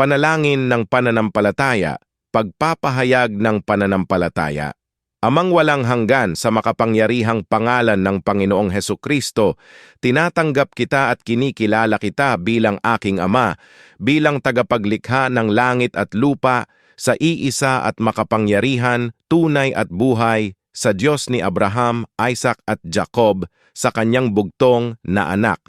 panalangin ng pananampalataya, pagpapahayag ng pananampalataya. Amang walang hanggan sa makapangyarihang pangalan ng Panginoong Heso Kristo, tinatanggap kita at kinikilala kita bilang aking Ama, bilang tagapaglikha ng langit at lupa, sa iisa at makapangyarihan, tunay at buhay, sa Diyos ni Abraham, Isaac at Jacob, sa kanyang bugtong na anak.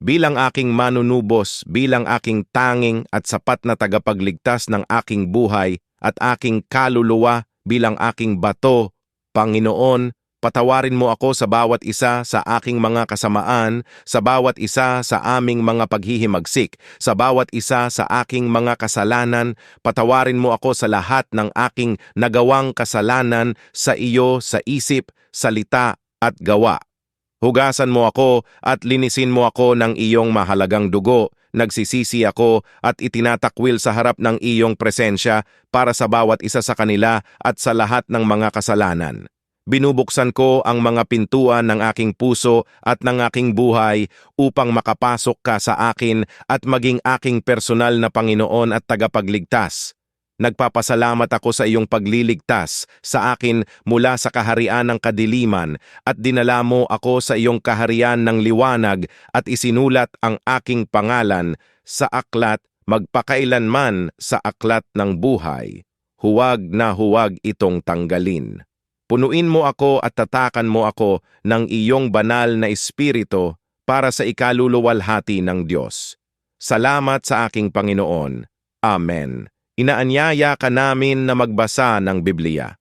Bilang aking manunubos, bilang aking tanging at sapat na tagapagligtas ng aking buhay at aking kaluluwa bilang aking bato, Panginoon, patawarin mo ako sa bawat isa sa aking mga kasamaan, sa bawat isa sa aming mga paghihimagsik, sa bawat isa sa aking mga kasalanan, patawarin mo ako sa lahat ng aking nagawang kasalanan sa iyo sa isip, salita at gawa. Hugasan mo ako at linisin mo ako ng iyong mahalagang dugo. Nagsisisi ako at itinatakwil sa harap ng iyong presensya para sa bawat isa sa kanila at sa lahat ng mga kasalanan. Binubuksan ko ang mga pintuan ng aking puso at ng aking buhay upang makapasok ka sa akin at maging aking personal na Panginoon at tagapagligtas. Nagpapasalamat ako sa iyong pagliligtas sa akin mula sa kaharian ng kadiliman at dinala mo ako sa iyong kaharian ng liwanag at isinulat ang aking pangalan sa aklat magpakailanman sa aklat ng buhay. Huwag na huwag itong tanggalin. Punuin mo ako at tatakan mo ako ng iyong banal na espiritu para sa ikaluluwalhati ng Diyos. Salamat sa aking Panginoon. Amen inaanyaya ka namin na magbasa ng Biblia.